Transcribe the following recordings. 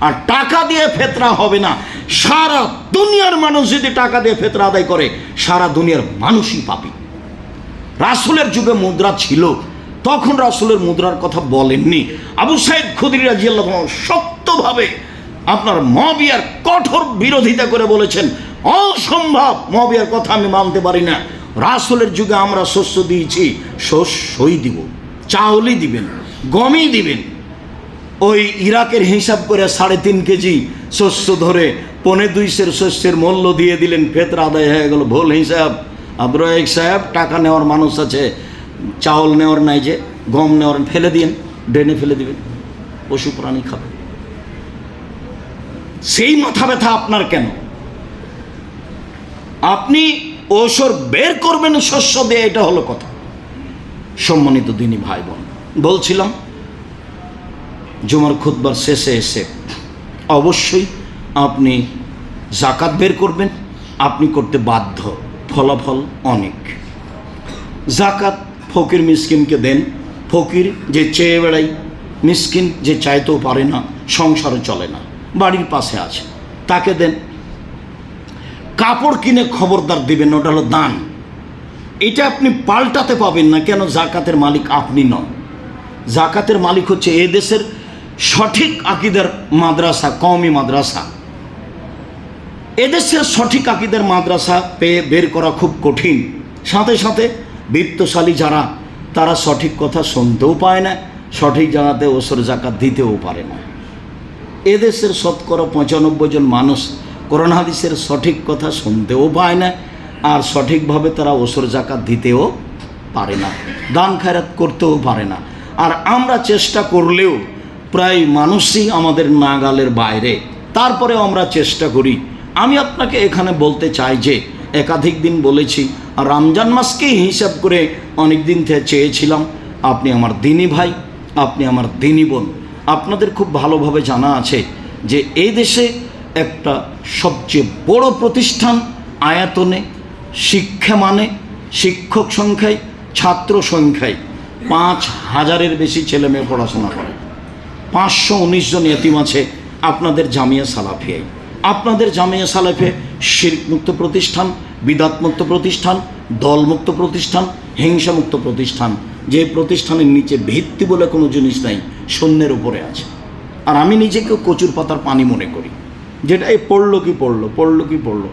আর টাকা দিয়ে ফেতরা হবে না। সারা দুনিয়ার মানুষ যদি টাকা দিয়ে ফেতরা আদায় করে, সারা দুনিয়ার মানুষই পাপি। রাসুলের যুগে মুদ্রা ছিল, তখন রাসুলের মুদ্রার কথা বলেননি। আবু সাহেব খুদির রাজিয়াল্লাহ শক্তভাবে আপনার মবিয়ার কঠোর বিরোধিতা করে বলেছেন, অসম্ভব, মবিয়ার কথা আমি মানতে পারি না। রাসুলের যুগে আমরা শস্য দিয়েছি, শস্যই দিব, চাউলই দিবেন, গমই দিবেন ওই ইরাকের হিসাব করে সাড়ে তিন কেজি শস্য ধরে পনে দুইশের শস্যের মূল্য দিয়ে দিলেন, ফেতরা আদায় হয়ে গেল। ভুল হিসাব। আব্রাহিক সাহেব টাকা নেওয়ার মানুষ আছে, চাউল নেওয়ার নাই যে, গম নেওয়ার ফেলে দিন ড্রেনে ফেলে দিবেন, পশু প্রাণী খাবে। সেই মাথা ব্যথা আপনার কেন? আপনি ওসর বের করবেন, শস্য দিয়ে, এটা হলো কথা। সম্মানিত দিনী ভাই বোন বলছিলাম জুমার খুতবার শেষে এসে অবশ্যই আপনি জাকাত বের করবেন। আপনি করতে বাধ্য। ফলাফল অনেক। জাকাত ফকির মিসকিনকে দেন। ফকির যে চেয়ে বেড়াই মিসকিন যে চাইতেও পারে না, সংসারে চলে না, বাড়ির পাশে আছে। তাকে দেন। কাপড় কিনে খবরদার দিবেন, ওটা হলো দান। এটা আপনি পাল্টাতে পাবেন না, কেন জাকাতের মালিক আপনি নন। জাকাতের মালিক হচ্ছে এ দেশের সঠিক আকিদার মাদ্রাসা, কওমি মাদ্রাসা। এদেশের সঠিক আকিদের মাদ্রাসা পেয়ে বের করা খুব কঠিন। সাথে সাথে বিত্তশালী যারা, তারা সঠিক কথা শুনতেও পায় না, সঠিক জায়গাতে ওসর জাকাত দিতেও পারে না। এদেশের শতকরা পঁচানব্বই জন মানুষ কোরআন হাদিসের সঠিক কথা শুনতেও পায় না, আর সঠিকভাবে তারা ওসর জাকাত দিতেও পারে না, দান খায়রাত করতেও পারে না। আর আমরা চেষ্টা করলেও প্রায় মানুষই আমাদের নাগালের বাইরে। তারপরেও আমরা চেষ্টা করি। আমি আপনাকে এখানে বলতে চাই যে, একাধিক দিন বলেছি, রমজান মাসকেই হিসাব করে অনেক দিন থেকে চেয়েছিলাম। আপনি আমার দিনী ভাই, আপনি আমার দিনী বোন। আপনাদের খুব ভালোভাবে জানা আছে যে, এই দেশে একটা সবচেয়ে বড় প্রতিষ্ঠান আয়াতনে, শিক্ষা মানে শিক্ষক সংখ্যায়, ছাত্র সংখ্যায় পাঁচ হাজারের বেশি ছেলে মেয়ে পড়াশোনা করে। পাঁচশো উনিশ জন এতিম আছে, আপনাদের জামিয়া সালাফিয়ায় আপনাদের জামিয়া সালাফে শিরমুক্ত প্রতিষ্ঠান, বিদাতমুক্ত প্রতিষ্ঠান, দলমুক্ত প্রতিষ্ঠান, হিংসামুক্ত প্রতিষ্ঠান। যে প্রতিষ্ঠানের নিচে ভিত্তি বলে কোনো জিনিস নাই, শূন্যের উপরে আছে। আর আমি নিজেকে কচুর পাতার পানি মনে করি। যেটা এই পড়ল কি পড়ল পড়ল কি পড়ল।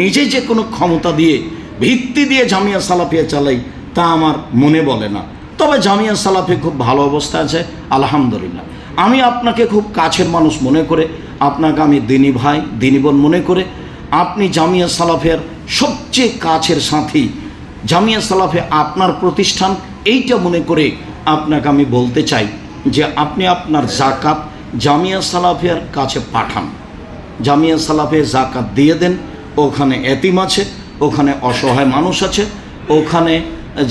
নিজে যে কোনো ক্ষমতা দিয়ে, ভিত্তি দিয়ে জামিয়া সালাফিয়া চালাই, তা আমার মনে বলে না। তবে জামিয়া সালাফি খুব ভালো অবস্থা আছে, আলহামদুলিল্লাহ। আমি আপনাকে খুব কাছের মানুষ মনে করে, আপনাকে আমি দিনী ভাই, দিনী বোন মনে করে, আপনি জামিয়া সালাফিয়ার সবচেয়ে কাছের সাথী, জামিয়া সালাফে আপনার প্রতিষ্ঠান, এইটা মনে করে আপনাকে আমি বলতে চাই যে আপনি আপনার জাকাত জামিয়া সালাফিয়ার কাছে পাঠান। জামিয়া সালাফে জাকাত দিয়ে দেন, ওখানে এতিম আছে, ওখানে অসহায় মানুষ আছে, ওখানে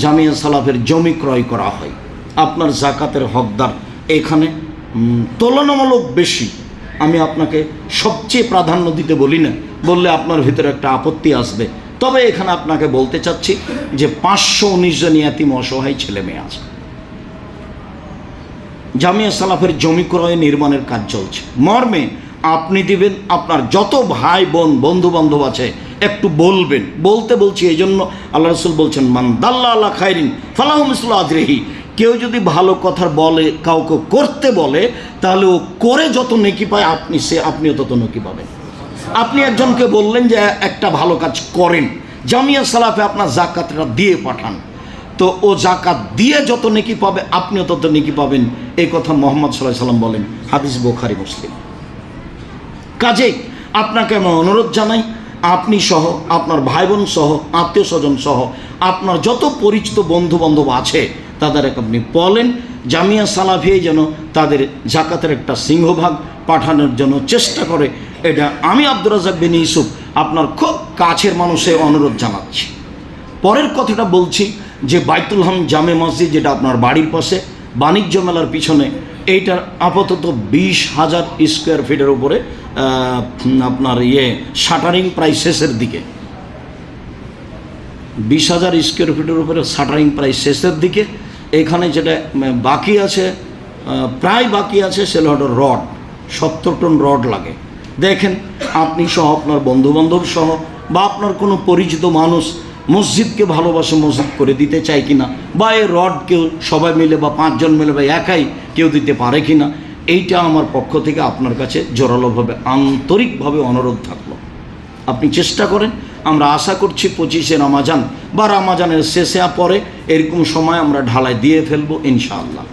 জামিয়া সালাফের জমি ক্রয় করা হয়। আপনার জাকাতের হকদার এখানে তুলনামূলক বেশি। আমি আপনাকে সবচেয়ে প্রাধান্য দিতে বলি না, বললে আপনার ভিতরে একটা আপত্তি আসবে। তবে এখানে আপনাকে বলতে চাচ্ছি যে পাঁচশো উনিশ জন ইয়াতিম অসহায় ছেলে মেয়ে আছে। জামিয়া সালাফের জমি ক্রয় নির্মাণের কাজ চলছে। মর্মে আপনি দিবেন, আপনার যত ভাই বোন বন্ধু বান্ধব আছে, একটু বলবেন। বলতে বলছি এই জন্য আল্লাহ রসুল বলছেন, মান দাল্লা আল্লাহ খাইরিন ফালাহুম ইসলা আজরেহি। কেউ যদি ভালো কথা বলে, কাউকে করতে বলে, তাহলে ও করে যত নেকি পায়, আপনি সে, আপনিও তত নেকি পাবেন। আপনি একজনকে বললেন যে, একটা ভালো কাজ করেন। জামিয়া সালাফে আপনার জাকাতটা দিয়ে পাঠান। তো ও জাকাত দিয়ে যত নেকি পাবে, আপনিও তত নেকি পাবেন। এই কথা মোহাম্মদ সাল্লাহ সাল্লাম বলেন, হাদিস বোখারি, মুসলিম। কাজেই আপনাকে আমি অনুরোধ জানাই, আপনি সহ, আপনার ভাই বোন সহ, আত্মীয় স্বজন সহ, আপনার যত পরিচিত বন্ধু বান্ধব আছে তাদের এক আপনি বলেন, জামিয়া সালাফিয়ে যেন তাদের জাকাতের একটা সিংহভাগ পাঠানোর জন্য চেষ্টা করে, এটা আমি আব্দুর রাজাক বিন ইউসুফ আপনার খুব কাছের মানুষে অনুরোধ জানাচ্ছি। পরের কথাটা বলছি যে বাইতুল হাম জামে মসজিদ যেটা আপনার বাড়ির পাশে, বাণিজ্য মেলার পিছনে এইটার আপাতত বিশ হাজার স্কোয়ার ফিটের উপরে আপনার ইয়ে শাটারিং প্রায় শেষের দিকে। বিশ হাজার স্কোয়ার ফিটের উপরে শাটারিং প্রায় শেষের দিকে এখানে যেটা বাকি আছে প্রায় বাকি আছে সেটা হলো রড, সত্তর টন রড লাগে। দেখেন, আপনি সহ আপনার বন্ধুবান্ধব সহ বা আপনার কোনো পরিচিত মানুষ মসজিদকে ভালোবাসে, মসজিদ করে দিতে চায় কিনা, বা এই রড কেউ, সবাই মিলে বা পাঁচজন মিলে বা একাই কেউ দিতে পারে কিনা, এইটা আমার পক্ষ থেকে আপনার কাছে জোরালোভাবে, আন্তরিকভাবে অনুরোধ থাকল। আপনি চেষ্টা করেন, আমরা আশা করছি পঁচিশে রামাজান বা রামাজানের শেষে পরে এরকম সময় আমরা ঢালাই দিয়ে ফেলব ইনশাআল্লাহ।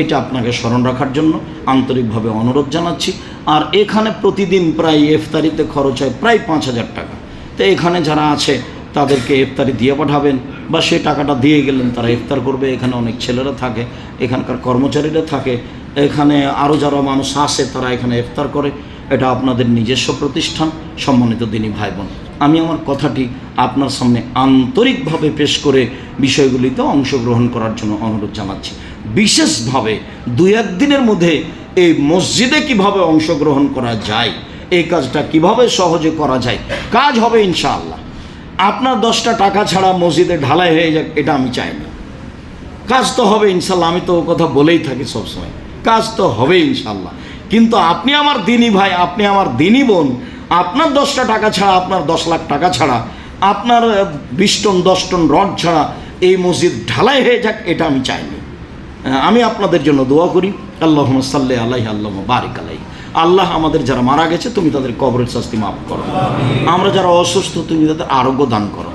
এটা আপনাকে স্মরণ রাখার জন্য আন্তরিকভাবে অনুরোধ জানাচ্ছি। আর এখানে প্রতিদিন প্রায় ইফতারিতে খরচ হয় প্রায় পাঁচ হাজার টাকা। তো এখানে যারা আছে, তাদেরকে ইফতারি দিয়ে পাঠাবেন বা সে টাকাটা দিয়ে গেলেন, তারা ইফতার করবে। এখানে অনেক ছেলেরা থাকে, এখানকার কর্মচারীরা থাকে। এখানে আরও যারা মানুষ আসে তারা এখানে ইফতার করে। এটা আপনাদের নিজস্ব প্রতিষ্ঠান, সম্মানিত দিনী ভাই বোন আমি আমার কথাটি আপনার সামনে আন্তরিকভাবে পেশ করে বিষয়গুলিতে অংশগ্রহণ করার জন্য অনুরোধ জানাচ্ছি। বিশেষভাবে দু একদিনের মধ্যে এই মসজিদে কীভাবে অংশগ্রহণ করা যায়, এই কাজটা কীভাবে সহজে করা যায়, কাজ হবে ইনশাআল্লাহ। আপনার দশটা টাকা ছাড়া মসজিদে ঢালাই হয়ে যাক, এটা আমি চাই না। কাজ তো হবে ইনশাল্লাহ আমি তো ও কথা বলেই থাকি সবসময়। কাজ তো হবে ইনশাল্লাহ কিন্তু আপনি আমার দিনই ভাই, আপনি আমার দিনই বোন আপনার দশটা টাকা ছাড়া, আপনার দশ লাখ টাকা ছাড়া, আপনার বিশ টন, দশ টন রড ছাড়া এই মসজিদ ঢালাই হয়ে যাক, এটা আমি চাইনি। আমি আপনাদের জন্য দোয়া করি। আল্লাহ সাল্লাহ আল্লাহ আল্লাহ বারিক আলাই আল্লাহ আমাদের যারা মারা গেছে, তুমি তাদের কবরের শাস্তি মাফ করো। আমরা যারা অসুস্থ, তুমি তাদের আরোগ্য দান করো।